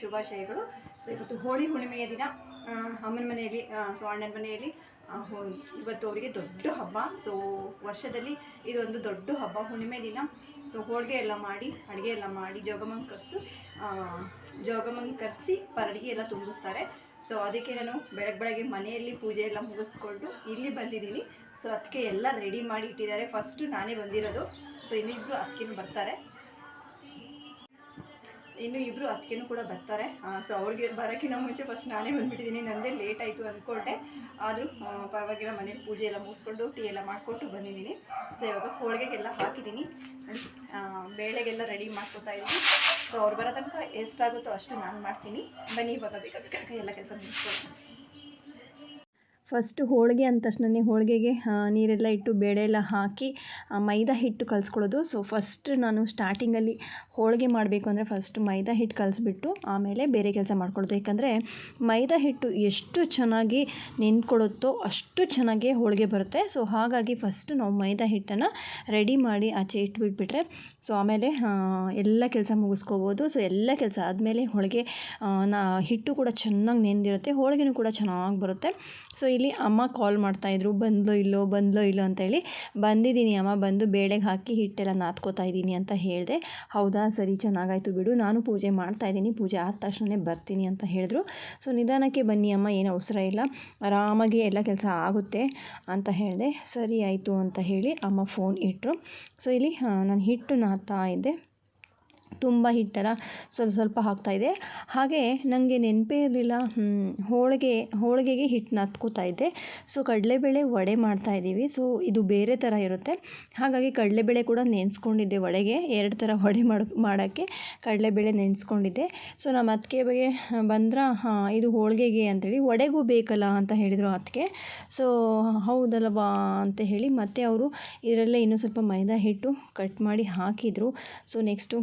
ಶುಭಾಶಯಗಳು. ಸೊ ಇವತ್ತು ಹೋಳಿ ಹುಣ್ಣಿಮೆಯ ದಿನ. ಅಮ್ಮನ ಮನೆಯಲ್ಲಿ ಸೊ ಅಣ್ಣನ ಮನೆಯಲ್ಲಿ ಇವತ್ತು ಅವರಿಗೆ ದೊಡ್ಡ ಹಬ್ಬ. ಸೊ ವರ್ಷದಲ್ಲಿ ಇದೊಂದು ದೊಡ್ಡ ಹಬ್ಬ, ಹುಣ್ಣಿಮೆ ದಿನ. ಸೊ ಹೋಳಿಗೆ ಎಲ್ಲ ಮಾಡಿ, ಅಡುಗೆ ಎಲ್ಲ ಮಾಡಿ, ಜೋಗಮ್ಮನ ಕರೆಸು ಜೋಗಮ್ಮನ ಕರೆಸಿ ಪರಡಿಗೆ ಎಲ್ಲ ತುಂಬಿಸ್ತಾರೆ. ಸೊ ಅದಕ್ಕೆ ನಾನು ಬೆಳಗ್ಗೆ ಬೆಳಗ್ಗೆ ಮನೆಯಲ್ಲಿ ಪೂಜೆ ಎಲ್ಲ ಮುಗಿಸ್ಕೊಂಡು ಇಲ್ಲಿ ಬಂದಿದ್ದೀನಿ. ಸೊ ಅದಕ್ಕೆ ಎಲ್ಲ ರೆಡಿ ಮಾಡಿ ಇಟ್ಟಿದ್ದಾರೆ. ಫಸ್ಟು ನಾನೇ ಬಂದಿರೋದು. ಸೊ ಇನ್ನಿಬ್ಬರು ಅದಕ್ಕೇನು ಬರ್ತಾರೆ. ಇನ್ನು ಇಬ್ಬರು ಅದಕ್ಕೇನು ಕೂಡ ಬರ್ತಾರೆ. ಸೊ ಅವ್ರಿಗೆ ಬರೋಕ್ಕಿಂತ ಮುಂಚೆ ಫಸ್ಟ್ ನಾನೇ ಬಂದುಬಿಟ್ಟಿದ್ದೀನಿ. ನಂದೇ ಲೇಟ್ ಆಯಿತು ಅಂದ್ಕೊಂಡೆ ಆದರೂ ಪರವಾಗಿಲ್ಲ, ಮನೇಲಿ ಪೂಜೆ ಎಲ್ಲ ಮುಗಿಸ್ಕೊಂಡು ಟೀ ಎಲ್ಲ ಮಾಡಿಕೊಟ್ಟು ಬಂದಿದ್ದೀನಿ. ಸೊ ಇವಾಗ ಹೋಳಿಗೆಗೆಲ್ಲ ಹಾಕಿದ್ದೀನಿ. ಬೇಳೆಗೆಲ್ಲ ರೆಡಿ ಮಾಡ್ಕೊತಾ ಇದ್ದೀನಿ. ಸೊ ಅವ್ರು ಬರೋ ತನಕ ಎಷ್ಟಾಗುತ್ತೋ ಅಷ್ಟು ನಾನು ಮಾಡ್ತೀನಿ. ಬನ್ನಿ ಬೇಕಾದ ಎಲ್ಲ ಕೆಲಸ ಮುಗಿಸ್ಕೊಂಡು ಫಸ್ಟು ಹೋಳಿಗೆ ಅಂದ ತಕ್ಷಣನೇ ಹೋಳಿಗೆಗೆ ನೀರೆಲ್ಲ ಇಟ್ಟು ಬೇಳೆ ಎಲ್ಲ ಹಾಕಿ ಮೈದಾ ಹಿಟ್ಟು ಕಲಿಸ್ಕೊಳ್ಳೋದು. ಸೊ ಫಸ್ಟ್ ನಾನು ಸ್ಟಾರ್ಟಿಂಗಲ್ಲಿ ಹೋಳಿಗೆ ಮಾಡಬೇಕು ಅಂದರೆ ಫಸ್ಟ್ ಮೈದಾ ಹಿಟ್ಟು ಕಲಿಸ್ಬಿಟ್ಟು ಆಮೇಲೆ ಬೇರೆ ಕೆಲಸ ಮಾಡ್ಕೊಳ್ಳೋದು ಯಾಕಂದರೆ ಮೈದಾ ಹಿಟ್ಟು ಎಷ್ಟು ಚೆನ್ನಾಗಿ ನೆನ್ಕೊಳ್ಳುತ್ತೋ ಅಷ್ಟು ಚೆನ್ನಾಗಿ ಹೋಳಿಗೆ ಬರುತ್ತೆ. ಸೊ ಹಾಗಾಗಿ ಫಸ್ಟ್ ನಾವು ಮೈದಾ ಹಿಟ್ಟನ್ನು ರೆಡಿ ಮಾಡಿ ಆಚೆ ಇಟ್ಬಿಟ್ಬಿಟ್ರೆ ಸೊ ಆಮೇಲೆ ಎಲ್ಲ ಕೆಲಸ ಮುಗಿಸ್ಕೋಬೋದು. ಸೊ ಎಲ್ಲ ಕೆಲಸ ಆದಮೇಲೆ ಹೋಳಿಗೆ ನಾ, ಹಿಟ್ಟು ಕೂಡ ಚೆನ್ನಾಗಿ ನೆಂದಿರುತ್ತೆ, ಹೋಳಿಗೆನೂ ಕೂಡ ಚೆನ್ನಾಗಿ ಬರುತ್ತೆ. ಸೊ ಇಲ್ಲಿ ಅಮ್ಮ ಕಾಲ್ ಮಾಡ್ತಾಯಿದ್ರು ಬಂದ್ಲೋ ಇಲ್ಲೋ ಬಂದ್ಲೋ ಇಲ್ಲೋ ಅಂತೇಳಿ ಬಂದಿದ್ದೀನಿ ಅಮ್ಮ, ಬಂದು ಬೇಳೆಗೆ ಹಾಕಿ ಹಿಟ್ಟೆಲ್ಲ ನಾದ್ಕೋತಾ ಇದ್ದೀನಿ ಅಂತ ಹೇಳಿದೆ. ಹೌದಾ? ಸರಿ, ಚೆನ್ನಾಗಾಯ್ತು ಬಿಡು. ನಾನು ಪೂಜೆ ಮಾಡ್ತಾ ಇದ್ದೀನಿ. ಪೂಜೆ ಆದ ತಕ್ಷಣವೇ ಬರ್ತೀನಿ ಅಂತ ಹೇಳಿದ್ರು. ಸೊ ನಿಧಾನಕ್ಕೆ ಬನ್ನಿ ಅಮ್ಮ, ಏನು ಅವಸರ ಇಲ್ಲ. ಆರಾಮಾಗಿ ಎಲ್ಲ ಕೆಲಸ ಆಗುತ್ತೆ ಅಂತ ಹೇಳಿದೆ. ಸರಿ ಆಯಿತು ಅಂತ ಹೇಳಿ ಅಮ್ಮ ಫೋನ್ ಇಟ್ಟರು ಸೊ ಇಲ್ಲಿ ನಾನು ಹಿಟ್ಟು ನಾದ್ತಾ ಇದ್ದೆ. ತುಂಬ ಹಿಟ್ಟೆಲ್ಲ ಸ್ವಲ್ಪ ಸ್ವಲ್ಪ ಹಾಕ್ತಾಯಿದ್ದೆ ಹಾಗೆ ನನಗೆ ನೆನಪೇ ಇರಲಿಲ್ಲ ಹೋಳಿಗೆ, ಹೋಳಿಗೆಗೆ ಹಿಟ್ಟು ನಾದ್ಕೋತಾ ಇದ್ದೆ. ಸೊ ಕಡಲೆಬೇಳೆ ವಡೆ ಮಾಡ್ತಾ ಇದ್ದೀವಿ. ಸೊ ಇದು ಬೇರೆ ಥರ ಇರುತ್ತೆ. ಹಾಗಾಗಿ ಕಡಲೆಬೇಳೆ ಕೂಡ ನೆನೆಸ್ಕೊಂಡಿದ್ದೆ ವಡೆಗೆ, ಎರಡು ಥರ ವಡೆ ಮಾಡಿ, ಮಾಡೋಕ್ಕೆ ಕಡಲೆಬೇಳೆ ನೆನೆಸ್ಕೊಂಡಿದ್ದೆ. ಸೊ ನಮ್ಮ ಅತ್ತಿಗೆ ಬಗ್ಗೆ ಬಂದ್ರ? ಹಾಂ, ಇದು ಹೋಳಿಗೆಗೆ ಅಂತೇಳಿ, ವಡೆಗೂ ಬೇಕಲ್ಲ ಅಂತ ಹೇಳಿದರು ಅತ್ತಿಗೆ. ಸೊ ಹೌದಲ್ಲವಾ ಅಂತ ಹೇಳಿ ಮತ್ತೆ ಅವರು ಇದರಲ್ಲೇ ಇನ್ನೂ ಸ್ವಲ್ಪ ಮೈದಾ ಹಿಟ್ಟು ಕಟ್ ಮಾಡಿ ಹಾಕಿದರು. ಸೊ ನೆಕ್ಸ್ಟು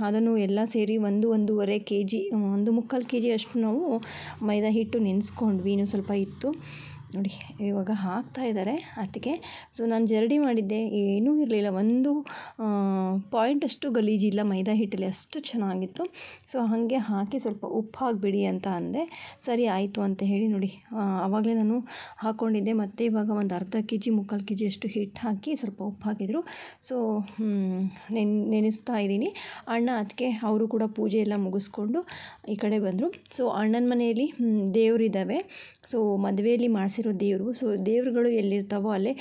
ಅದನ್ನು ಎಲ್ಲ ಸೇರಿ ಒಂದು ಒಂದೂವರೆ ಕೆ ಜಿ ಒಂದು ಮುಕ್ಕಾಲು ಕೆ ಜಿ ಅಷ್ಟು ನಾವು ಮೈದಾ ಹಿಟ್ಟು ನೆನೆಸ್ಕೊಂಡ್ವಿ. ಇನ್ನೂ ಸ್ವಲ್ಪ ಇತ್ತು ನೋಡಿ, ಇವಾಗ ಹಾಕ್ತಾ ಇದ್ದಾರೆ ಅದಕ್ಕೆ ಸೊ ನಾನು ಜರಡಿ ಮಾಡಿದ್ದೆ. ಏನೂ ಇರಲಿಲ್ಲ. ಒಂದು ಪಾಯಿಂಟ್ ಅಷ್ಟು ಗಲೀಜಿಲ್ಲ ಮೈದಾ ಹಿಟ್ಟಲ್ಲಿ ಅಷ್ಟು ಚೆನ್ನಾಗಿತ್ತು. ಸೊ ಹಾಗೆ ಹಾಕಿ ಸ್ವಲ್ಪ ಉಪ್ಪು ಹಾಕಿಬಿಡಿ ಅಂತ ಅಂದೆ. ಸರಿ, ಆಯಿತು ಅಂತ ಹೇಳಿ ನೋಡಿ ಆವಾಗಲೇ ನಾನು ಹಾಕ್ಕೊಂಡಿದ್ದೆ ಮತ್ತು ಇವಾಗ ಒಂದು ಅರ್ಧ ಕೆ ಜಿ ಮುಕ್ಕಾಲು ಕೆ ಜಿ ಅಷ್ಟು ಹಿಟ್ಟು ಹಾಕಿ ಸ್ವಲ್ಪ ಉಪ್ಪು ಹಾಕಿದರು. ಸೊ ನೆನ್, ನೆನೆಸ್ತಾ ಇದ್ದೀನಿ. ಅಣ್ಣ ಅದಕ್ಕೆ ಅವರು ಕೂಡ ಪೂಜೆ ಎಲ್ಲ ಮುಗಿಸ್ಕೊಂಡು ಈ ಕಡೆ ಬಂದರು. ಸೊ ಅಣ್ಣನ ಮನೆಯಲ್ಲಿ ದೇವರಿದ್ದಾವೆ. ಸೊ ಮದುವೆಯಲ್ಲಿ ಮಾಡಿಸಿರೋ ದೇವರು. ಸೊ ದೇವ್ರುಗಳು ಎಲ್ಲಿರ್ತಾವೋ ಅಲ್ಲೇ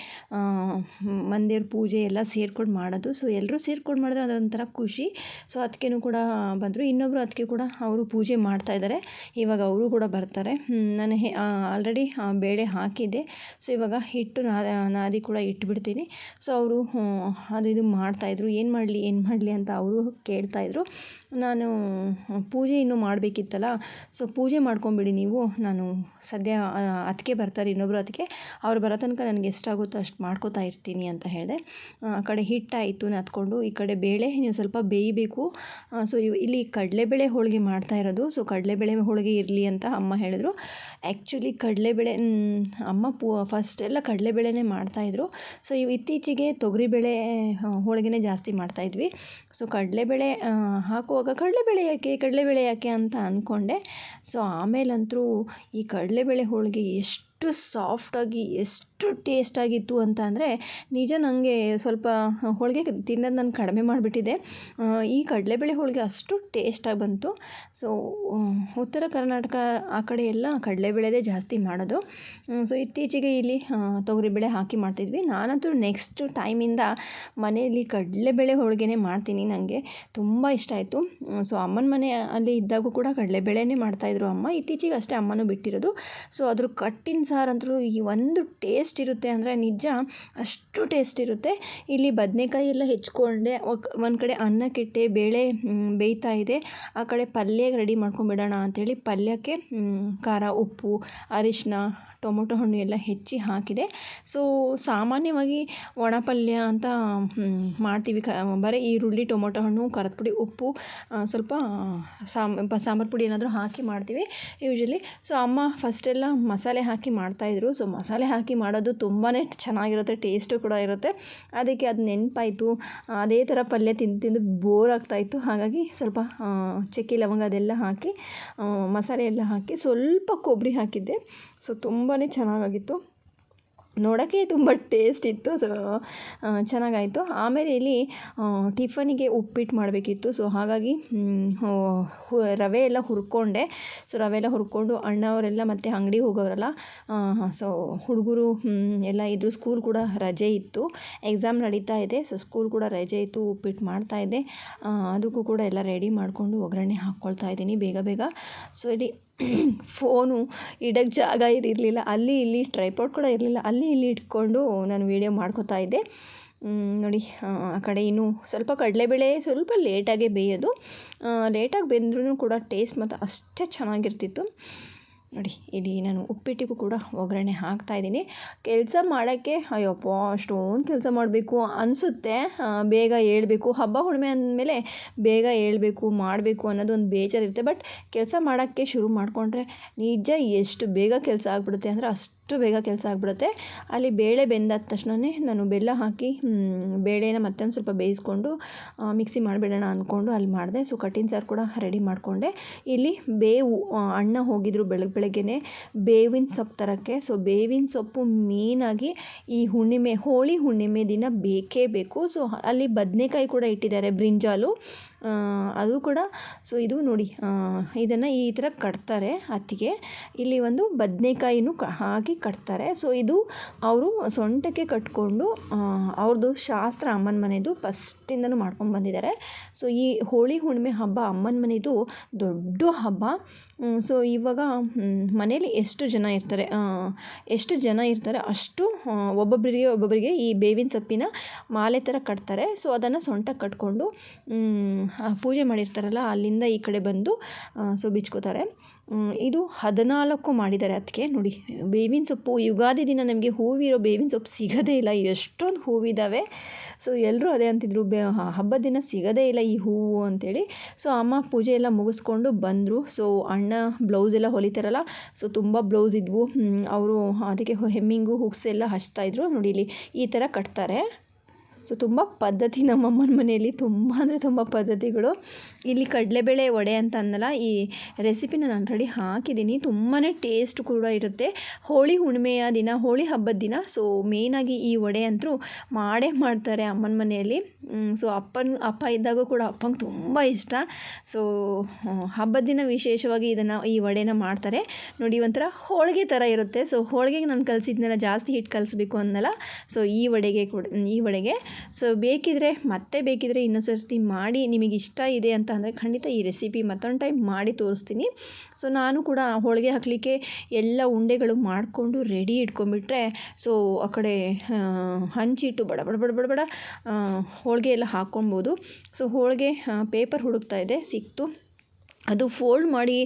ಮಂದಿರ ಪೂಜೆ ಎಲ್ಲ ಸೇರ್ಕೊಂಡು ಮಾಡೋದು. ಸೊ ಎಲ್ಲರೂ ಸೇರ್ಕೊಂಡು ಮಾಡಿದ್ರೆ ಅದೊಂಥರ ಖುಷಿ. ಸೊ ಅದಕ್ಕೇನು ಕೂಡ ಬಂದರು. ಇನ್ನೊಬ್ಬರು ಅದಕ್ಕೆ ಕೂಡ ಅವರು ಪೂಜೆ ಮಾಡ್ತಾ ಇದ್ದಾರೆ ಇವಾಗ ಅವರು ಕೂಡ ಬರ್ತಾರೆ. ನಾನು ಆಲ್ರೆಡಿ ಬೇಳೆ ಹಾಕಿದ್ದೆ. ಸೊ ಇವಾಗ ಹಿಟ್ಟು ನಾದಿ ಕೂಡ ಇಟ್ಬಿಡ್ತೀನಿ. ಸೊ ಅವರು ಅದು ಇದು ಮಾಡ್ತಾಯಿದ್ರು ಏನು ಮಾಡಲಿ ಏನು ಮಾಡಲಿ ಅಂತ ಅವರು ಕೇಳ್ತಾಯಿದ್ರು ನಾನು, ಪೂಜೆ ಇನ್ನೂ ಮಾಡಬೇಕಿತ್ತಲ್ಲ. ಸೊ ಪೂಜೆ ಮಾಡ್ಕೊಂಬಿಡಿ ನೀವು. ನಾನು ಸದ್ಯ ಅದಕ್ಕೆ ಬರ್ತಾರೆ ಇನ್ನೊಬ್ಬರು ಅದಕ್ಕೆ, ಅವ್ರು ಬರೋ ತನಕ ನನಗೆ ಎಷ್ಟಾಗುತ್ತೋ ಅಷ್ಟು ಮಾಡ್ಕೋತಾ ಇರ್ತೀನಿ ಅಂತ ಹೇಳಿದೆ. ಆ ಕಡೆ ಹಿಟ್ಟಾಯಿತು ನತ್ಕೊಂಡು, ಈ ಕಡೆ ಬೇಳೆ ನೀವು ಸ್ವಲ್ಪ ಬೇಯಬೇಕು. ಸೊ ಇಲ್ಲಿ ಕಡಲೆಬೇಳೆ ಹೋಳಿಗೆ ಮಾಡ್ತಾ ಇರೋದು. ಸೊ ಕಡಲೆಬೇಳೆ ಹೋಳಿಗೆ ಇರಲಿ ಅಂತ ಅಮ್ಮ ಹೇಳಿದ್ರು. ಆ್ಯಕ್ಚುಲಿ ಕಡಲೆಬೇಳೆ ಅಮ್ಮ ಪೂ ಫಸ್ಟ್ ಎಲ್ಲ ಕಡಲೆಬೇಳೆನೇ ಮಾಡ್ತಾಯಿದ್ರು ಸೊ ಇವು, ಇತ್ತೀಚೆಗೆ ತೊಗರಿಬೇಳೆ ಹೋಳಿಗೆನೇ ಜಾಸ್ತಿ ಮಾಡ್ತಾಯಿದ್ವಿ ಸೊ ಕಡಲೆಬೇಳೆ ಹಾಕುವಾಗ ಕಡಲೆಬೇಳೆ ಯಾಕೆ ಕಡಲೆಬೇಳೆ ಯಾಕೆ ಅಂತ ಅಂದ್ಕೊಂಡೆ ಸೊ ಆಮೇಲಂತರೂ ಈ ಕಡಲೆಬೇಳೆ ಹೋಳಿಗೆ ಎಷ್ಟು ಸಾಫ್ಟಾಗಿ ಎಷ್ಟು ಟೇಸ್ಟಾಗಿತ್ತು ಅಂತ ಅಂದರೆ ನಿಜ ನನಗೆ ಸ್ವಲ್ಪ ಹೋಳಿಗೆ ತಿನ್ನೋದು ನಾನು ಕಡಿಮೆ ಮಾಡಿಬಿಟ್ಟಿದೆ ಈ ಕಡಲೆಬೇಳೆ ಹೋಳಿಗೆ ಅಷ್ಟು ಟೇಸ್ಟಾಗಿ ಬಂತು. ಸೊ ಉತ್ತರ ಕರ್ನಾಟಕ ಆ ಕಡೆ ಎಲ್ಲ ಕಡಲೆಬೇಳೆದೇ ಜಾಸ್ತಿ ಮಾಡೋದು. ಸೊ ಇತ್ತೀಚೆಗೆ ಇಲ್ಲಿ ತೊಗರಿಬೇಳೆ ಹಾಕಿ ಮಾಡ್ತಿದ್ವಿ. ನಾನಂತೂ ನೆಕ್ಸ್ಟ್ ಟೈಮಿಂದ ಮನೆಯಲ್ಲಿ ಕಡಲೆಬೇಳೆ ಹೋಳಿಗೆನೇ ಮಾಡ್ತೀನಿ ನನಗೆ ತುಂಬ ಇಷ್ಟ ಆಯಿತು. ಸೊ ಅಮ್ಮನ ಮನೆ ಅಲ್ಲಿ ಇದ್ದಾಗೂ ಕೂಡ ಕಡಲೆಬೇಳೆನೇ ಮಾಡ್ತಾಯಿದ್ರು ಅಮ್ಮ. ಇತ್ತೀಚೆಗೆ ಅಷ್ಟೇ ಅಮ್ಮನೂ ಬಿಟ್ಟಿರೋದು. ಸೊ ಅದ್ರ ಕಟ್ಟಿನ ಅಂತೂ ಈ ಒಂದು ಟೇಸ್ಟ್ ಇರುತ್ತೆ ಅಂದರೆ ನಿಜ, ಅಷ್ಟು ಟೇಸ್ಟ್ ಇರುತ್ತೆ ಇಲ್ಲಿ ಬದನೆಕಾಯಿ ಎಲ್ಲ ಹೆಚ್ಕೊಂಡೆ ಒಂದು ಕಡೆ ಅನ್ನಕ್ಕಿಟ್ಟೆ ಬೇಳೆ ಬೇಯ್ತಾ ಇದೆ. ಆ ಕಡೆ ಪಲ್ಯ ರೆಡಿ ಮಾಡ್ಕೊಂಬಿಡೋಣ ಅಂಥೇಳಿ ಪಲ್ಯಕ್ಕೆ ಖಾರ, ಉಪ್ಪು ಅರಿಶಿನ ಟೊಮೊಟೊ ಹಣ್ಣು ಎಲ್ಲ ಹೆಚ್ಚಿ ಹಾಕಿದೆ. ಸೊ ಸಾಮಾನ್ಯವಾಗಿ ಒಣ ಪಲ್ಯ ಅಂತ ಮಾಡ್ತೀವಿ. ಕ, ಬರೀ ಈರುಳ್ಳಿ, ಟೊಮೊಟೊ ಹಣ್ಣು ಕರದ ಪುಡಿ, ಉಪ್ಪು ಸ್ವಲ್ಪ ಸಾಂಬ ಸಾಂಬಾರು ಪುಡಿ ಏನಾದರೂ ಹಾಕಿ ಮಾಡ್ತೀವಿ. ಯೂಶ್ವಲಿ ಸೊ ಅಮ್ಮ ಫಸ್ಟೆಲ್ಲ ಮಸಾಲೆ ಹಾಕಿ ಮಾಡ್ತಾಯಿದ್ರು ಸೊ ಮಸಾಲೆ ಹಾಕಿ ಮಾಡೋದು ತುಂಬಾ ಚೆನ್ನಾಗಿರುತ್ತೆ ಟೇಸ್ಟು ಕೂಡ ಇರುತ್ತೆ. ಅದಕ್ಕೆ ಅದು ನೆನಪಾಯಿತು. ಅದೇ ಥರ ಪಲ್ಯ ತಿಂದು ತಿಂದು ಬೋರ್ ಆಗ್ತಾಯಿತ್ತು ಹಾಗಾಗಿ ಸ್ವಲ್ಪ ಚಕ್ಕೆ, ಲವಂಗ ಅದೆಲ್ಲ ಹಾಕಿ ಮಸಾಲೆ ಎಲ್ಲ ಹಾಕಿ ಸ್ವಲ್ಪ ಕೊಬ್ಬರಿ ಹಾಕಿದ್ದೆ. ಸೊ ತುಂಬಾ ಚೆನ್ನಾಗಾಗಿತ್ತು. ನೋಡೋಕ್ಕೆ ತುಂಬ ಟೇಸ್ಟ್ ಇತ್ತು ಸೊ ಚೆನ್ನಾಗಾಯಿತು. ಆಮೇಲೆ ಇಲ್ಲಿ ಟಿಫನಿಗೆ ಉಪ್ಪಿಟ್ಟು ಮಾಡಬೇಕಿತ್ತು ಸೊ ಹಾಗಾಗಿ ರವೆ ಎಲ್ಲ ಹುರ್ಕೊಂಡೆ. ಸೊ ರವೆ ಎಲ್ಲ ಹುರ್ಕೊಂಡು ಅಣ್ಣವರೆಲ್ಲ ಮತ್ತು ಅಂಗಡಿಗೆ ಹೋಗೋರಲ್ಲ ಸೊ ಹುಡುಗರು ಎಲ್ಲ ಇದ್ದರು ಸ್ಕೂಲ್ ಕೂಡ ರಜೆ ಇತ್ತು. ಎಕ್ಸಾಮ್ ನಡೀತಾ ಇದೆ ಸೊ ಸ್ಕೂಲ್ ಕೂಡ ರಜೆ ಇತ್ತು ಉಪ್ಪಿಟ್ಟು ಮಾಡ್ತಾ ಆ, ಅದಕ್ಕೂ ಕೂಡ ಎಲ್ಲ ರೆಡಿ ಮಾಡಿಕೊಂಡು ಒಗ್ಗರಣೆ ಹಾಕ್ಕೊಳ್ತಾ ಇದ್ದೀನಿ ಬೇಗ ಬೇಗ. ಸೊ ಇಲ್ಲಿ ಫೋನು ಇಡಕ್ಕೆ ಜಾಗ ಇರಲಿಲ್ಲ. ಅಲ್ಲಿ ಇಲ್ಲಿ ಟ್ರೈಪಾಡ್ ಕೂಡ ಇರಲಿಲ್ಲ. ಅಲ್ಲಿ ಇಲ್ಲಿ ಇಟ್ಕೊಂಡು ನಾನು ವೀಡಿಯೋ ಮಾಡ್ಕೋತಾ ಇದ್ದೆ. ನೋಡಿ, ಆ ಕಡೆ ಇನ್ನೂ ಸ್ವಲ್ಪ ಕಡಲೆಬೇಳೆ ಸ್ವಲ್ಪ ಲೇಟಾಗೇ ಬೇಯೋದು. ಲೇಟಾಗಿ ಬೆಂದ್ರೂ ಕೂಡ ಟೇಸ್ಟ್ ಮತ್ತು ಅಷ್ಟೇ ಚೆನ್ನಾಗಿರ್ತಿತ್ತು. ನೋಡಿ, ಇಲ್ಲಿ ನಾನು ಉಪ್ಪಿಟ್ಟಿಗೂ ಕೂಡ ಒಗ್ಗರಣೆ ಹಾಕ್ತಾ ಇದ್ದೀನಿ. ಕೆಲಸ ಮಾಡೋಕ್ಕೆ ಅಯ್ಯಪ್ಪ ಅಷ್ಟೊಂದು ಕೆಲಸ ಮಾಡಬೇಕು ಅನಿಸುತ್ತೆ. ಬೇಗ ಹೇಳಬೇಕು. ಹಬ್ಬ ಹುಣ್ಣಿಮೆ ಅಂದಮೇಲೆ ಬೇಗ ಹೇಳಬೇಕು, ಮಾಡಬೇಕು ಅನ್ನೋದು ಒಂದು ಬೇಜಾರಿರುತ್ತೆ ಬಟ್ ಕೆಲಸ ಮಾಡೋಕ್ಕೆ ಶುರು ಮಾಡಿಕೊಂಡ್ರೆ ನಿಜ ಎಷ್ಟು ಬೇಗ ಕೆಲಸ ಆಗಿಬಿಡುತ್ತೆ ಅಂದರೆ ಅಷ್ಟು ಬೇಗ ಕೆಲಸ ಆಗಿಬಿಡುತ್ತೆ. ಅಲ್ಲಿ ಬೇಳೆ ಬೆಂದಾದ ತಕ್ಷಣವೇ ನಾನು ಬೆಲ್ಲ ಹಾಕಿ ಬೇಳೆನ ಮತ್ತೊಂದು ಸ್ವಲ್ಪ ಬೇಯಿಸ್ಕೊಂಡು ಮಿಕ್ಸಿ ಮಾಡಿಬಿಡೋಣ ಅಂದ್ಕೊಂಡು ಅಲ್ಲಿ ಮಾಡಿದೆ. ಸೊ ಕಟ್ಟಿನ ಸಾರು ಕೂಡ ರೆಡಿ ಮಾಡಿಕೊಂಡೆ. ಇಲ್ಲಿ ಬೇವು ಅಣ್ಣ ಹೋಗಿದ್ರು ಬೆಳಗ್ಗೆ ಬೆಳಗ್ಗೆನೆ. ಬೇವಿನ ಸೊಪ್ಪು ತರೋಕ್ಕೆ. ಸೊ ಬೇವಿನ ಸೊಪ್ಪು ಮೇನಾಗಿ ಈ ಹುಣ್ಣಿಮೆ, ಹೋಳಿ ಹುಣ್ಣಿಮೆ ದಿನ ಬೇಕೇ ಬೇಕು. ಸೊ ಅಲ್ಲಿ ಬದನೆಕಾಯಿ ಕೂಡ ಇಟ್ಟಿದ್ದಾರೆ ಬ್ರಿಂಜಾಲು. ಅದು ಕೂಡ ಸೊ ಇದು ನೋಡಿ ಇದನ್ನು ಈ ಥರ ಕಟ್ತಾರೆ ಹತ್ತಿಗೆ ಇಲ್ಲಿ ಒಂದು ಬದನೆಕಾಯಿನೂ ಕ, ಹಾಕಿ ಕಟ್ತಾರೆ. ಸೊ ಇದು ಅವರು ಸೊಂಟಕ್ಕೆ ಕಟ್ಕೊಂಡು ಅವ್ರದ್ದು ಶಾಸ್ತ್ರ ಅಮ್ಮನ ಮನೆದು ಫಸ್ಟಿಂದನೂ ಮಾಡ್ಕೊಂಡು ಬಂದಿದ್ದಾರೆ. ಸೊ ಈ ಹೋಳಿ ಹುಣ್ಣಿಮೆ ಹಬ್ಬ ಅಮ್ಮನ ಮನೆದು ದೊಡ್ಡ ಹಬ್ಬ. ಸೊ ಇವಾಗ ಮನೇಲಿ ಎಷ್ಟು ಜನ ಇರ್ತಾರೆ ಎಷ್ಟು ಜನ ಇರ್ತಾರೆ ಅಷ್ಟು ಒಬ್ಬೊಬ್ಬರಿಗೆ ಒಬ್ಬೊಬ್ಬರಿಗೆ ಈ ಬೇವಿನ ಸೊಪ್ಪಿನ ಮಾಲೆ ಥರ ಕಟ್ತಾರೆ. ಸೊ ಅದನ್ನು ಸೊಂಟಕ್ಕೆ ಕಟ್ಕೊಂಡು ಪೂಜೆ ಮಾಡಿರ್ತಾರಲ್ಲ, ಅಲ್ಲಿಂದ ಈ ಕಡೆ ಬಂದು ಸೊ ಬಿಚ್ಕೋತಾರೆ. ಇದು ಹದಿನಾಲ್ಕು ಮಾಡಿದ್ದಾರೆ ಅದಕ್ಕೆ, ನೋಡಿ. ಬೇವಿನ ಸೊಪ್ಪು, ಯುಗಾದಿ ದಿನ ನಮಗೆ ಹೂವಿರೋ ಬೇವಿನ ಸೊಪ್ಪು ಸಿಗೋದೇ ಇಲ್ಲ, ಎಷ್ಟೊಂದು ಹೂವಿದ್ದಾವೆ ಸೊ ಎಲ್ಲರೂ ಅದೇ ಅಂತಿದ್ರು, ಬೇ ಹಬ್ಬದ ದಿನ ಸಿಗೋದೇ ಇಲ್ಲ ಈ ಹೂವು ಅಂತೇಳಿ. ಸೊ ಅಮ್ಮ ಪೂಜೆ ಎಲ್ಲ ಮುಗಿಸ್ಕೊಂಡು ಬಂದರು. ಸೊ ಅಣ್ಣ ಬ್ಲೌಸ್ ಎಲ್ಲ ಹೊಲಿತಾರಲ್ಲ, ಸೊ ತುಂಬ ಬ್ಲೌಸ್ ಇದ್ವು. ಅವರು ಅದಕ್ಕೆ ಹೆಮ್ಮಿಂಗು ಹುಕ್ಸ್ ಎಲ್ಲ ಹಚ್ತಾಯಿದ್ರು ನೋಡಿ, ಇಲ್ಲಿ ಈ ಥರ ಕಟ್ತಾರೆ. ಸೊ ತುಂಬ ಪದ್ಧತಿ ನಮ್ಮಮ್ಮನ ಮನೆಯಲ್ಲಿ ತುಂಬ ಅಂದರೆ ತುಂಬ ಪದ್ಧತಿಗಳು. ಇಲ್ಲಿ ಕಡಲೆಬೇಳೆ ವಡೆ ಅಂತ ಅಂದಲ್ಲ ಈ ರೆಸಿಪಿನ ನಾನು ಆಲ್ರೆಡಿ ಹಾಕಿದ್ದೀನಿ ತುಂಬಾ ಟೇಸ್ಟ್ ಕೂಡ ಇರುತ್ತೆ. ಹೋಳಿ ಹುಣ್ಣಿಮೆಯ ದಿನ, ಹೋಳಿ ಹಬ್ಬದ ದಿನ ಸೊ ಮೇಯ್ನಾಗಿ ಈ ವಡೆ ಅಂತೂ ಮಾಡೇ ಮಾಡ್ತಾರೆ ಅಮ್ಮನ ಮನೆಯಲ್ಲಿ. ಸೊ ಅಪ್ಪನ, ಅಪ್ಪ ಇದ್ದಾಗ ಕೂಡ ಅಪ್ಪಂಗೆ ತುಂಬ ಇಷ್ಟ. ಸೊ ಹಬ್ಬದ ದಿನ ವಿಶೇಷವಾಗಿ ಇದನ್ನು, ಈ ವಡೆನ ಮಾಡ್ತಾರೆ. ನೋಡಿ, ಒಂಥರ ಹೋಳಿಗೆ ಥರ ಇರುತ್ತೆ. ಸೊ ಹೋಳಿಗೆಗೆ ನಾನು ಕಲಿಸಿದ್ನೆಲ್ಲ ಜಾಸ್ತಿ ಹಿಟ್ಟು ಕಲಿಸ್ಬೇಕು ಅನ್ನಲ್ಲ ಸೊ ಈ ವಡೆಗೆ ಕೂಡ, ಈ ವಡೆಗೆ. ಸೊ ಬೇಕಿದ್ರೆ, ಮತ್ತೆ ಬೇಕಿದ್ರೆ ಇನ್ನೊಂದು ಸರ್ತಿ ಮಾಡಿ, ನಿಮಗೆ ಇಷ್ಟ ಇದೆ ಅಂತ ಅಂದರೆ ಖಂಡಿತ ಈ ರೆಸಿಪಿ ಮತ್ತೊಂದು ಟೈಮ್ ಮಾಡಿ ತೋರಿಸ್ತೀನಿ. ಸೊ, ನಾನು ಕೂಡ ಹೋಳಿಗೆ ಹಾಕಲಿಕ್ಕೆ ಎಲ್ಲ ಉಂಡೆಗಳು ಮಾಡಿಕೊಂಡು ರೆಡಿ ಇಟ್ಕೊಂಡ್ಬಿಟ್ರೆ, ಸೊ, ಆ ಕಡೆ ಹಂಚಿಟ್ಟು ಬಡ ಬಡ ಬಡ ಬಡ ಬಡ ಹೋಳಿಗೆ ಎಲ್ಲ ಹಾಕ್ಕೊಬೋದು. ಸೊ, ಹೋಳಿಗೆ ಪೇಪರ್ ಹುಡುಕ್ತಾ ಇದೆ, ಸಿಕ್ತು. ಅದು ಫೋಲ್ಡ್ ಮಾಡಿ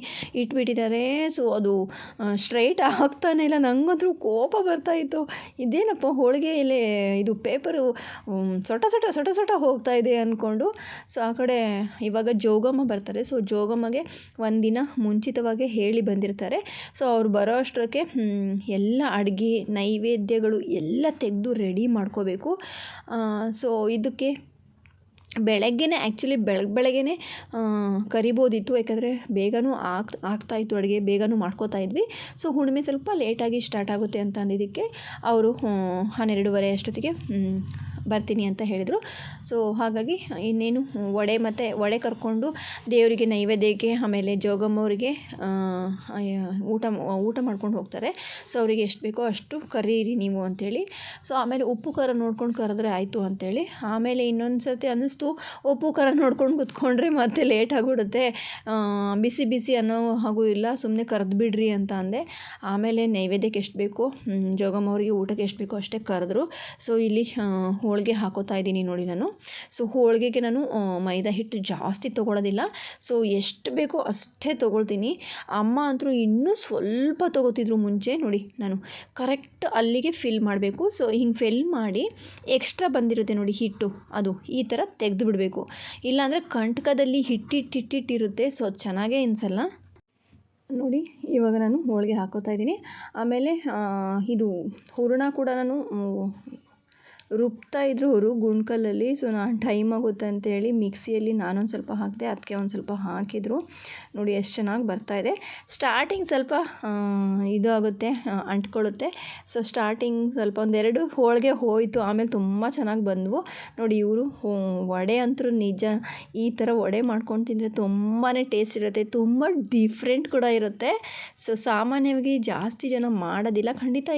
ಇಟ್ಬಿಟ್ಟಿದ್ದಾರೆ. ಸೊ ಅದು ಸ್ಟ್ರೈಟ್ ಆಗ್ತಾನೆ ಇಲ್ಲ. ನಂಗಂತೂ ಕೋಪ ಬರ್ತಾಯಿತ್ತು ಇದೇನಪ್ಪ ಹೋಳಿಗೆ ಇಲ್ಲಿ ಇದು ಪೇಪರು ಸೊಟ ಸೊಟ ಸೊಟ ಸೊಟ ಹೋಗ್ತಾ ಇದೆ ಅಂದ್ಕೊಂಡು ಸೊ ಆ ಕಡೆ ಇವಾಗ ಜೋಗಮ್ಮ ಬರ್ತಾರೆ. ಸೊ ಜೋಗಮ್ಮಗೆ ಒಂದಿನ ಮುಂಚಿತವಾಗಿ ಹೇಳಿ ಬಂದಿರ್ತಾರೆ. ಸೊ ಅವ್ರು ಬರೋ ಅಷ್ಟಕ್ಕೆ ಎಲ್ಲ ಅಡುಗೆ, ನೈವೇದ್ಯಗಳು ಎಲ್ಲ ತೆಗೆದು ರೆಡಿ ಮಾಡ್ಕೋಬೇಕು. ಸೊ ಇದಕ್ಕೆ ಬೆಳಗ್ಗೆನೇ ಆ್ಯಕ್ಚುಲಿ ಬೆಳಗ್ಗೆ ಬೆಳಗ್ಗೆಯೇ ಕರಿಬೋದಿತ್ತು. ಯಾಕಂದರೆ ಬೇಗನೂ ಆಗ್ ಆಗ್ತಾಯಿತ್ತು ಅಡುಗೆ, ಬೇಗನೂ ಮಾಡ್ಕೋತಾ ಇದ್ವಿ. ಸೊ ಹುಣ್ಣಿಮೆ ಸ್ವಲ್ಪ ಲೇಟಾಗಿ ಸ್ಟಾರ್ಟ್ ಆಗುತ್ತೆ ಅಂತ ಅಂದಿದ್ದಕ್ಕೆ, ಅವರು ಹನ್ನೆರಡುವರೆ ಅಷ್ಟೊತ್ತಿಗೆ ಬರ್ತೀನಿ ಅಂತ ಹೇಳಿದರು. ಸೊ ಹಾಗಾಗಿ ಇನ್ನೇನು ವಡೆ ಮತ್ತು ವಡೆ ಕರ್ಕೊಂಡು ದೇವರಿಗೆ ನೈವೇದ್ಯಕ್ಕೆ, ಆಮೇಲೆ ಜೋಗಮ್ಮವ್ರಿಗೆ ಊಟ ಊಟ ಮಾಡ್ಕೊಂಡು ಹೋಗ್ತಾರೆ. ಸೊ ಅವರಿಗೆ ಎಷ್ಟು ಬೇಕೋ ಅಷ್ಟು ಕರೀರಿ ನೀವು ಅಂಥೇಳಿ ಸೊ ಆಮೇಲೆ ಉಪ್ಪು, ಖಾರ ನೋಡ್ಕೊಂಡು ಕರೆದ್ರೆ ಆಯಿತು ಅಂಥೇಳಿ ಆಮೇಲೆ ಇನ್ನೊಂದು ಸರ್ತಿ ಅನ್ನಿಸ್ತು, ಉಪ್ಪು, ಖಾರ ನೋಡ್ಕೊಂಡು ಕುತ್ಕೊಂಡ್ರೆ ಮತ್ತೆ ಲೇಟ್ ಆಗಿಬಿಡುತ್ತೆ. ಬಿಸಿ ಬಿಸಿ ಅನ್ನೋ ಹಾಗೂ ಇಲ್ಲ ಸುಮ್ಮನೆ ಕರೆದು ಬಿಡ್ರಿ ಅಂತ ಅಂದೆ. ಆಮೇಲೆ ನೈವೇದ್ಯಕ್ಕೆ ಎಷ್ಟು ಬೇಕೋ ಜೋಗಮ್ಮವ್ರಿಗೆ ಊಟಕ್ಕೆ ಎಷ್ಟು ಬೇಕೋ ಅಷ್ಟೇ ಕರೆದ್ರು. ಸೊ ಇಲ್ಲಿ ಹೋಳಿಗೆ ಹಾಕೋತಾ ಇದ್ದೀನಿ ನೋಡಿ ನಾನು. ಸೊ ಹೋಳಿಗೆಗೆ ನಾನು ಮೈದಾ ಹಿಟ್ಟು ಜಾಸ್ತಿ ತೊಗೊಳೋದಿಲ್ಲ. ಸೊ ಎಷ್ಟು ಬೇಕೋ ಅಷ್ಟೇ ತೊಗೊಳ್ತೀನಿ. ಅಮ್ಮ ಅಂತೂ ಇನ್ನೂ ಸ್ವಲ್ಪ ತೊಗೋತಿದ್ರು ಮುಂಚೆ ನೋಡಿ ನಾನು. ಕರೆಕ್ಟ್ ಅಲ್ಲಿಗೆ ಫಿಲ್ ಮಾಡಬೇಕು. ಸೊ ಹಿಂಗೆ ಫಿಲ್ ಮಾಡಿ ಎಕ್ಸ್ಟ್ರಾ ಬಂದಿರುತ್ತೆ ನೋಡಿ ಹಿಟ್ಟು. ಅದು ಈ ಥರ ತೆಗೆದು ಬಿಡಬೇಕು ಇಲ್ಲಾಂದರೆ ಕಂಟಕದಲ್ಲಿ ಹಿಟ್ಟಿಟ್ಟಿಟ್ಟಿರುತ್ತೆ ಹಿಟ್ಟಿಟ್ಟಿರುತ್ತೆ ಸೊ ಅದು ಚೆನ್ನಾಗೇ ಅನಿಸಲ್ಲ? ನೋಡಿ, ಇವಾಗ ನಾನು ಹೋಳಿಗೆ ಹಾಕೋತಾ ಇದ್ದೀನಿ. ಆಮೇಲೆ ಇದು ಹೂರಣ ಕೂಡ ನಾನು ರುಬ್ತಾ ಇದ್ರು ಅವರು ಗುಂಡ್ಕಲ್ಲಲ್ಲಿ. ಸೊ, ನಾನು ಟೈಮ್ ಆಗುತ್ತೆ ಅಂತೇಳಿ ಮಿಕ್ಸಿಯಲ್ಲಿ ನಾನೊಂದು ಸ್ವಲ್ಪ ಹಾಕಿದೆ ಅದಕ್ಕೆ ಒಂದು ಸ್ವಲ್ಪ ಹಾಕಿದರು. ನೋಡಿ, ಎಷ್ಟು ಚೆನ್ನಾಗಿ ಬರ್ತಾಯಿದೆ ಸ್ಟಾರ್ಟಿಂಗ್ ಸ್ವಲ್ಪ ಇದು ಆಗುತ್ತೆ ಅಂಟ್ಕೊಳ್ಳುತ್ತೆ. ಸೊ, ಸ್ಟಾರ್ಟಿಂಗ್ ಸ್ವಲ್ಪ ಒಂದೆರಡು ಹೋಳಿಗೆ ಹೋಯಿತು, ಆಮೇಲೆ ತುಂಬ ಚೆನ್ನಾಗಿ ಬಂದವು. ನೋಡಿ, ಇವರು ವಡೆ ಅಂತೂ ನಿಜ, ಈ ಥರ ವಡೆ ಮಾಡ್ಕೊಂಡು ತಿಂದರೆ ತುಂಬಾ ಟೇಸ್ಟ್ ಇರುತ್ತೆ. ತುಂಬ ಡಿಫ್ರೆಂಟ್ ಕೂಡ ಇರುತ್ತೆ. ಸೊ, ಸಾಮಾನ್ಯವಾಗಿ ಜಾಸ್ತಿ ಜನ ಮಾಡೋದಿಲ್ಲ. ಖಂಡಿತ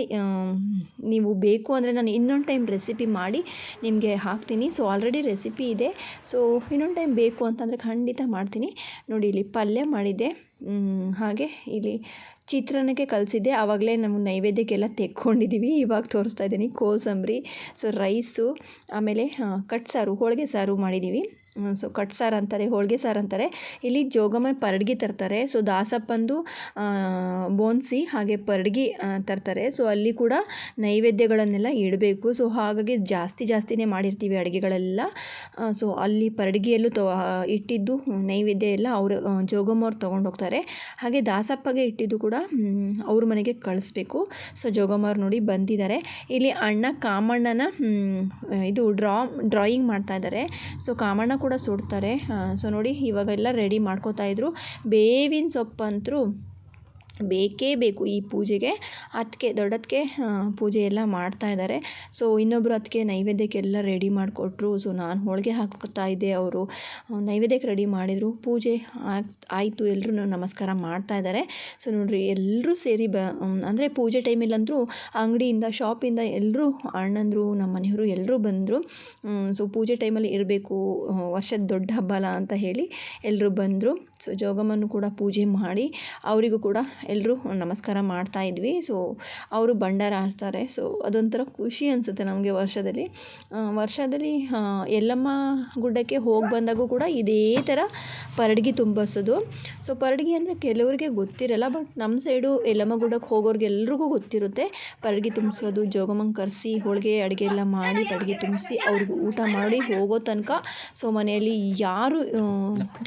ನೀವು ಬೇಕು ಅಂದರೆ ನಾನು ಇನ್ನೊಂದು ಟೈಮ್ ರೆಸಿಪಿ ಮಾಡಿ ನಿಮಗೆ ಹಾಕ್ತೀನಿ. ಸೊ ಆಲ್ರೆಡಿ ರೆಸಿಪಿ ಇದೆ. ಸೊ ಇನ್ನೊಂದು ಟೈಮ್ ಬೇಕು ಅಂತಂದರೆ ಖಂಡಿತ ಮಾಡ್ತೀನಿ. ನೋಡಿ, ಇಲ್ಲಿ ಪಲ್ಯ ಮಾಡಿದ್ದೆ. ಹಾಗೆ ಇಲ್ಲಿ ಚಿತ್ರಾನ್ನಕ್ಕೆ ಕಲಿಸಿದ್ದೆ. ಆವಾಗಲೇ ನಮ್ಮ ನೈವೇದ್ಯಕ್ಕೆಲ್ಲ ತೆಕ್ಕೊಂಡಿದ್ದೀವಿ ಇವಾಗ ತೋರಿಸ್ತಾ ಇದ್ದೀನಿ ಕೋಸಂಬರಿ ಸೊ ರೈಸು ಆಮೇಲೆ ಕಟ್ ಸಾರು, ಹೋಳಿಗೆ ಸಾರು ಮಾಡಿದ್ದೀವಿ ಸೊ ಕಟ್ ಸಾರು ಅಂತಾರೆ, ಹೋಳಿಗೆ ಸಾರು ಅಂತಾರೆ. ಇಲ್ಲಿ ಜೋಗಮ್ಮನ ಪರಡ್ಗಿ ತರ್ತಾರೆ. ಸೊ ದಾಸಪ್ಪಂದು ಬೋನ್ಸಿ ಹಾಗೆ ಪರಡ್ಗಿ ತರ್ತಾರೆ. ಸೊ ಅಲ್ಲಿ ಕೂಡ ನೈವೇದ್ಯಗಳನ್ನೆಲ್ಲ ಇಡಬೇಕು. ಸೊ ಹಾಗಾಗಿ ಜಾಸ್ತಿ ಜಾಸ್ತಿನೇ ಮಾಡಿರ್ತೀವಿ ಅಡುಗೆಗಳೆಲ್ಲ. ಸೊ ಅಲ್ಲಿ ಪರಡ್ಗಿಯಲ್ಲೂ ತೊ ಇಟ್ಟಿದ್ದು ನೈವೇದ್ಯ ಎಲ್ಲ ಅವರು ಜೋಗಮ್ಮವ್ರು ತೊಗೊಂಡೋಗ್ತಾರೆ ಹಾಗೆ ದಾಸಪ್ಪಗೆ ಇಟ್ಟಿದ್ದು ಕೂಡ ಅವ್ರ ಮನೆಗೆ ಕಳಿಸ್ಬೇಕು. ಸೊ ಜೋಗಮ್ಮವ್ರು ನೋಡಿ ಬಂದಿದ್ದಾರೆ. ಇಲ್ಲಿ ಅಣ್ಣ ಕಾಮಣ್ಣನ ಇದು ಡ್ರಾ, ಡ್ರಾಯಿಂಗ್ ಮಾಡ್ತಾ ಇದ್ದಾರೆ. ಸೊ ಕಾಮಣ್ಣ ಕೂಡ ಸುಡ್ತಾರೆ. ಸೊ ನೋಡಿ ಇವಾಗೆಲ್ಲ ರೆಡಿ ಮಾಡ್ಕೋತಾ ಇದ್ದರು ಬೇವಿನ ಸೊಪ್ಪಂತರೂ ಬೇಕೇ ಬೇಕು ಈ ಪೂಜೆಗೆ. ಅದಕ್ಕೆ ದೊಡ್ಡದಕ್ಕೆ ಪೂಜೆ ಎಲ್ಲ ಮಾಡ್ತಾ ಇದ್ದಾರೆ ಸೊ ಇನ್ನೊಬ್ಬರು ಅದಕ್ಕೆ ನೈವೇದ್ಯಕ್ಕೆಲ್ಲ ರೆಡಿ ಮಾಡಿಕೊಟ್ರು. ಸೊ, ನಾನು ಹೋಳಿಗೆ ಹಾಕ್ತಾ ಇದ್ದೆ ಅವರು. ನೈವೇದ್ಯಕ್ಕೆ ರೆಡಿ ಮಾಡಿದರು. ಪೂಜೆ ಆಯಿತು. ಎಲ್ಲರೂ ನಮಸ್ಕಾರ ಮಾಡ್ತಾ ಇದ್ದಾರೆ ಸೊ, ನೋಡಿರಿ ಎಲ್ಲರೂ ಸೇರಿ ಬ ಅಂದರೆ ಪೂಜೆ ಟೈಮಲ್ಲಂತೂ ಅಂಗಡಿಯಿಂದ, ಶಾಪಿಂದ ಎಲ್ಲರೂ ಅಣ್ಣಂದರು ನಮ್ಮ ಮನೆಯವರು ಎಲ್ಲರೂ ಬಂದರು ಸೊ, ಪೂಜೆ ಟೈಮಲ್ಲಿ ಇರಬೇಕು ವರ್ಷದ ದೊಡ್ಡ ಹಬ್ಬ ಅಲ್ಲ ಅಂತ ಹೇಳಿ ಎಲ್ಲರೂ ಬಂದರು. ಸೊ ಜೋಗಮ್ಮನ್ನು ಕೂಡ ಪೂಜೆ ಮಾಡಿ ಅವರಿಗೂ ಕೂಡ ಎಲ್ಲರೂ ನಮಸ್ಕಾರ ಮಾಡ್ತಾ ಇದ್ವಿ. ಸೊ ಅವರು ಭಂಡಾರ ಹಾಕ್ತಾರೆ. ಸೊ ಅದೊಂಥರ ಖುಷಿ ಅನಿಸುತ್ತೆ ನಮಗೆ ವರ್ಷದಲ್ಲಿ. ವರ್ಷದಲ್ಲಿ ಎಲ್ಲಮ್ಮ ಗುಡ್ಡಕ್ಕೆ ಹೋಗಿ ಬಂದಾಗೂ ಕೂಡ ಇದೇ ಥರ ಪರಡಿಗೆ ತುಂಬಿಸೋದು. ಸೊ ಪರಡಿಗೆ ಅಂದರೆ ಕೆಲವರಿಗೆ ಗೊತ್ತಿರಲ್ಲ, ಬಟ್ ನಮ್ಮ ಸೈಡು ಯಲ್ಲಮ್ಮ ಗುಡ್ಡಕ್ಕೆ ಹೋಗೋರಿಗೆ ಎಲ್ರಿಗೂ ಗೊತ್ತಿರುತ್ತೆ. ಪರಡಿಗೆ ತುಂಬಿಸೋದು ಜೋಗಮ್ಮಂಗೆ ಕರೆಸಿ, ಹೋಳಿಗೆ, ಅಡುಗೆ ಎಲ್ಲ ಮಾಡಿ ಪರಡ್ಗಿ ತುಂಬಿಸಿ ಅವ್ರಿಗೆ ಊಟ ಮಾಡಿ ಹೋಗೋ ತನಕ. ಸೊ ಮನೆಯಲ್ಲಿ ಯಾರು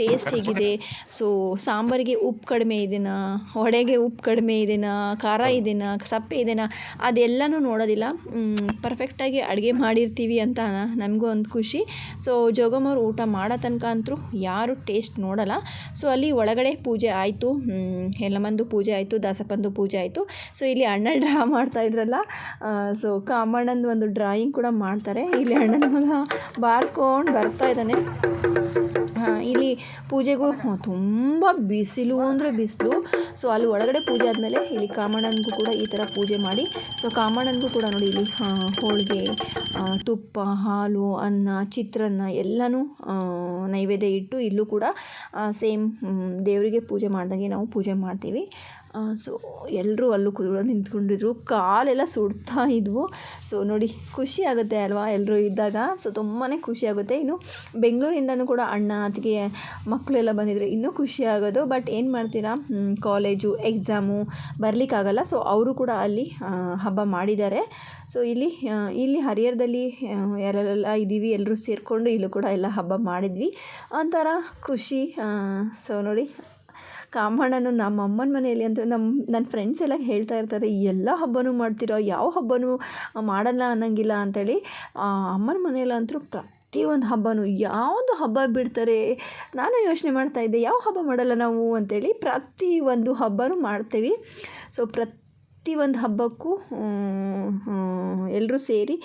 ಟೇಸ್ಟ್ ಹೇಗಿದೆ ಸೊ ಸಾಂಬಾರಿಗೆ ಉಪ್ಪು ಕಡಿಮೆ ಇದೆಯಾ ವಡೆಗೆ ಉಪ್ಪು ಕಡಿಮೆ ಇದೆಯಾ ಖಾರ ಇದೆಯಾ ಸಪ್ಪೆ ಇದೆಯಾ ಅದೆಲ್ಲನೂ ನೋಡೋದಿಲ್ಲ. ಪರ್ಫೆಕ್ಟಾಗಿ ಅಡುಗೆ ಮಾಡಿರ್ತೀವಿ ಅಂತ ನಮಗೂ ಒಂದು ಖುಷಿ. ಸೊ ಜೋಗಮ್ಮವ್ರು ಊಟ ಮಾಡೋ ತನಕ ಅಂತೂ ಯಾರು ಟೇಸ್ಟ್ ನೋಡಲ್ಲ. ಸೊ ಅಲ್ಲಿ ಒಳಗಡೆ ಪೂಜೆ ಆಯಿತು. ಎಲ್ಲಮ್ಮಂದು ಪೂಜೆ ಆಯಿತು, ದಾಸಪ್ಪಂದು ಪೂಜೆ ಆಯಿತು. ಸೊ ಇಲ್ಲಿ ಅಣ್ಣ ಡ್ರಾ ಮಾಡ್ತಾ ಇದ್ರಲ್ಲ ಸೊ ಕಾಮಣ್ಣಂದು ಒಂದು ಡ್ರಾಯಿಂಗ್ ಕೂಡ ಮಾಡ್ತಾರೆ. ಇಲ್ಲಿ ಅಣ್ಣನ ಮಗ ಬಾರಿಸ್ಕೊಂಡು ಬರ್ತಾ ಇದ್ದಾನೆ. ಇಲ್ಲಿ ಪೂಜೆಗೂ ತುಂಬ ಬಿಸಿಲು ಅಂದರೆ ಬಿಸಿಲು. ಸೊ ಅಲ್ಲಿ ಒಳಗಡೆ ಪೂಜೆ ಆದಮೇಲೆ ಇಲ್ಲಿ ಕಾಮಣ್ಣನಿಗೂ ಕೂಡ ಈ ಥರ ಪೂಜೆ ಮಾಡಿ. ಸೊ ಕಾಮಣ್ಣನಿಗೂ ಕೂಡ ನೋಡಿ ಇಲ್ಲಿ ಹೋಳಿಗೆ ತುಪ್ಪ, ಹಾಲು, ಅನ್ನ, ಚಿತ್ರಾನ್ನ ಎಲ್ಲನೂ ನೈವೇದ್ಯ ಇಟ್ಟು ಇಲ್ಲೂ ಕೂಡ ಸೇಮ್ ದೇವರಿಗೆ ಪೂಜೆ ಮಾಡಿದಂಗೆ ನಾವು ಪೂಜೆ ಮಾಡ್ತೀವಿ. ಸೊ ಎಲ್ಲರೂ ಅಲ್ಲೂ ಕೂತ್ಕೊಂಡು ನಿಂತ್ಕೊಂಡಿದ್ರು. ಕಾಲೆಲ್ಲ ಸುಡ್ತಾ ಇದ್ವು. ಸೊ ನೋಡಿ, ಖುಷಿ ಆಗುತ್ತೆ ಅಲ್ವಾ ಎಲ್ಲರೂ ಇದ್ದಾಗ? ಸೊ ತುಂಬಾ ಖುಷಿ ಆಗುತ್ತೆ. ಇನ್ನು ಬೆಂಗಳೂರಿಂದನೂ ಕೂಡ ಅಣ್ಣ, ಅತ್ತಿಗೆ ಮಕ್ಕಳೆಲ್ಲ ಬಂದಿದ್ರು. ಇನ್ನೂ ಖುಷಿ ಆಗೋದು. ಬಟ್ ಏನು ಮಾಡ್ತೀರಾ? College exam ಬರಲಿಕ್ಕಾಗಲ್ಲ. ಸೊ ಅವರು ಕೂಡ ಅಲ್ಲಿ ಹಬ್ಬ ಮಾಡಿದ್ದಾರೆ. ಸೊ ಇಲ್ಲಿ ಇಲ್ಲಿ ಹರಿಹರದಲ್ಲಿ ಯಾರೆಲ್ಲ ಇದ್ದೀವಿ ಎಲ್ಲರೂ ಸೇರಿಕೊಂಡು ಇಲ್ಲೂ ಕೂಡ ಎಲ್ಲ ಹಬ್ಬ ಮಾಡಿದ್ವಿ. ಒಂಥರ ಖುಷಿ ಸೊ ನೋಡಿ ಕಾಮಣ್ಣನು ನಮ್ಮ ಅಮ್ಮನ ಮನೆಯಲ್ಲಿ ಅಂದರೆ ನಮ್ಮ ನನ್ನ ಫ್ರೆಂಡ್ಸ್ ಎಲ್ಲ ಹೇಳ್ತಾ ಇರ್ತಾರೆ ಎಲ್ಲ ಹಬ್ಬನೂ ಮಾಡ್ತಿರೋ? ಯಾವ ಹಬ್ಬನೂ ಮಾಡಲ್ಲ ಅನ್ನಂಗಿಲ್ಲ ಅಂತೇಳಿ. ಆ, ಅಮ್ಮನ ಮನೆಯಲ್ಲಂತೂ ಪ್ರತಿಯೊಂದು ಹಬ್ಬನೂ ಯಾವುದು ಹಬ್ಬ ಬಿಡ್ತಾರೆ? ನಾನು ಯೋಚನೆ ಮಾಡ್ತಾ ಇದ್ದೆ ಯಾವ ಹಬ್ಬ ಮಾಡಲ್ಲ ನಾವು? ಅಂತೇಳಿ. ಪ್ರತಿ ಒಂದು ಹಬ್ಬನೂ ಮಾಡ್ತೀವಿ. ಸೊ ಪ್ರತಿ ಒಂದು ಹಬ್ಬಕ್ಕೂ ಎಲ್ಲರೂ ಸೇರಿ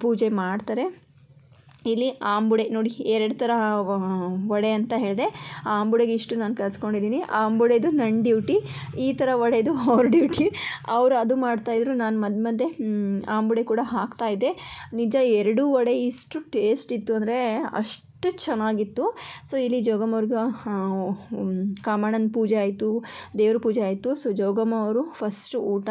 ಪೂಜೆ ಮಾಡ್ತಾರೆ. ಇಲ್ಲಿ ಆಂಬುಡೆ, ನೋಡಿ ಎರಡು ಥರ ವಡೆ ಅಂತ ಹೇಳಿದೆ. ಆಂಬುಡೆಗೆ ಇಷ್ಟು ನಾನು ಕಲ್ಸ್ಕೊಂಡಿದ್ದೀನಿ ಆಂಬುಡೆದು ನನ್ನ ಡ್ಯೂಟಿ, ಈ ಥರ ವಡೆದು ಅವ್ರ ಡ್ಯೂಟಿ. ಅವರು ಅದು ಮಾಡ್ತಾಯಿದ್ರು ನಾನು ಮಧ್ಯ ಮಧ್ಯೆ ಆಂಬುಡೆ ಕೂಡ ಹಾಕ್ತಾಯಿದ್ದೆ ನಿಜ ಎರಡೂ ವಡೆ ಇಷ್ಟು ಟೇಸ್ಟ್ ಇತ್ತು ಅಂದರೆ ಅಷ್ಟು ಚೆನ್ನಾಗಿತ್ತು. ಸೊ ಇಲ್ಲಿ ಜೋಗಮ್ಮವ್ರಿಗೆ ಕಾಮಣ್ಣನ ಪೂಜೆ ಆಯಿತು, ದೇವ್ರ ಪೂಜೆ ಆಯಿತು. ಸೊ ಜೋಗಮ್ಮ ಅವರು ಫಸ್ಟ್ ಊಟ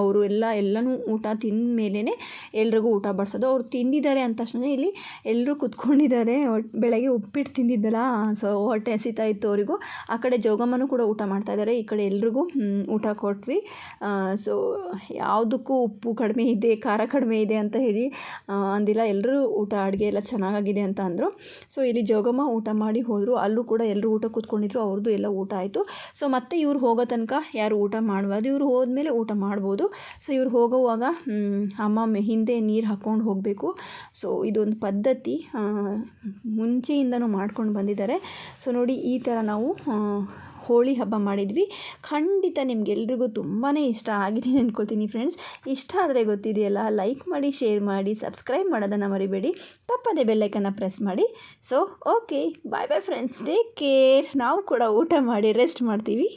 ಅವರು ಎಲ್ಲ, ಎಲ್ಲನೂ ಊಟ ತಿಂದ ಮೇಲೇ ಎಲ್ರಿಗೂ ಊಟ ಬಡಿಸೋದು. ಅವ್ರು ತಿಂದಿದ್ದಾರೆ ಅಂದ ತಕ್ಷಣ ಇಲ್ಲಿ ಎಲ್ಲರೂ ಕುತ್ಕೊಂಡಿದ್ದಾರೆ. ಬೆಳಗ್ಗೆ ಉಪ್ಪಿಟ್ಟು ತಿಂದಿದ್ದಲ್ಲ ಸೊ ಹೊಟ್ಟೆ ಹಸಿತಾ ಇತ್ತು ಅವರಿಗೂ. ಆ ಕಡೆ ಜೋಗಮ್ಮನೂ ಕೂಡ ಊಟ ಮಾಡ್ತಾ ಇದ್ದಾರೆ. ಈ ಕಡೆ ಎಲ್ರಿಗೂ ಊಟ ಕೊಟ್ವಿ. ಸೊ ಯಾವುದಕ್ಕೂ ಉಪ್ಪು ಕಡಿಮೆ ಇದೆ, ಖಾರ ಕಡಿಮೆ ಇದೆ ಅಂತ ಹೇಳಿ ಅಂದಿಲ್ಲ. ಎಲ್ಲರೂ ಊಟ ಅಡುಗೆ ಎಲ್ಲ ಚೆನ್ನಾಗಾಗಿದೆ ಅಂತ ಅಂದರು. ಸೊ ಇಲ್ಲಿ ಜೋಗಮ್ಮ ಊಟ ಮಾಡಿ ಹೋದರು. ಅಲ್ಲೂ ಕೂಡ ಎಲ್ಲರೂ ಊಟ ಕೂತ್ಕೊಂಡಿದ್ರು ಅವ್ರದ್ದು ಎಲ್ಲ ಊಟ ಆಯಿತು. ಸೊ ಮತ್ತೆ ಇವ್ರು ಹೋಗೋ ತನಕ ಯಾರು ಊಟ ಮಾಡಬಾರ್ದು? ಇವ್ರು ಹೋದ್ಮೇಲೆ ಊಟ ಮಾಡ್ಬೋದು. ಸೊ ಇವ್ರು ಹೋಗೋವಾಗ ಅಮ್ಮ ಹಿಂದೆ ನೀರು ಹಾಕ್ಕೊಂಡು ಹೋಗಬೇಕು. ಸೊ ಇದೊಂದು ಪದ್ಧತಿ ಮುಂಚೆಯಿಂದನೂ ಮಾಡ್ಕೊಂಡು ಬಂದಿದ್ದಾರೆ. ಸೊ ನೋಡಿ ಈ ಥರ ನಾವು ಹೋಳಿ ಹಬ್ಬ ಮಾಡಿದ್ವಿ. ಖಂಡಿತ ನಿಮಗೆಲ್ರಿಗೂ ತುಂಬಾ ಇಷ್ಟ ಆಗಿದೆ ಅಂದ್ಕೊಳ್ತೀನಿ ಫ್ರೆಂಡ್ಸ್ ಇಷ್ಟ ಆದರೆ ಗೊತ್ತಿದೆಯಲ್ಲ ಲೈಕ್ ಮಾಡಿ ಶೇರ್ ಮಾಡಿ ಸಬ್ಸ್ಕ್ರೈಬ್ ಮಾಡೋದನ್ನು ಮರಿಬೇಡಿ. ತಪ್ಪದೆ ಬೆಲ್ಲೈಕನ್ನು ಪ್ರೆಸ್ ಮಾಡಿ. So okay bye bye friends take care ನಾವು ಕೂಡ ಊಟ ಮಾಡಿ ರೆಸ್ಟ್ ಮಾಡ್ತೀವಿ.